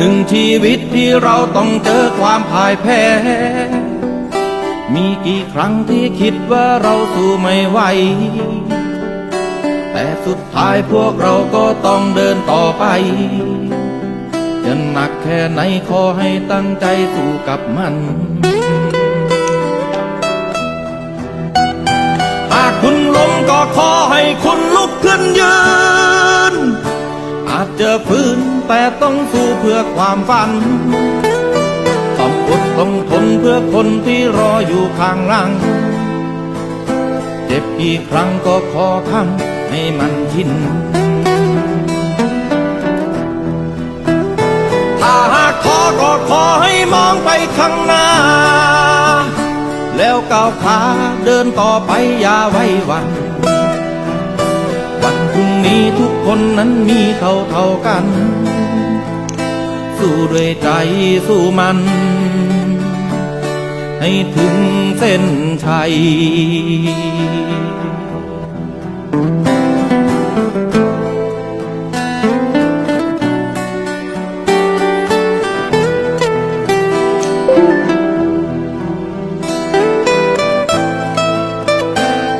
หนึ่งชีวิตที่เราต้องเจอความพ่ายแพ้ มีกี่ครั้งที่คิดว่าเราสู้ไม่ไหว แต่สุดท้ายพวกเราก็ต้องเดินต่อไป จะหนักแค่ไหนขอให้ตั้งใจสู้กับมันหากคุณล้มก็ขอให้คุณลุกขึ้นยืน อาจจะฟื้นแต่ต้องสู้เพื่อความฝัน ต้องอดต้องทนเพื่อคนที่รออยู่ข้างหลัง เจ็บกี่ครั้งก็ขอทำให้มันชินถ้าหากขอก็ขอให้มองไปข้างหน้า แล้วก้าวขาเดินต่อไปอย่าไว้วันวัน คนนั้นมีเท่าเท่ากัน สู้ด้วยใจสู้มัน ให้ถึงเส้นชัย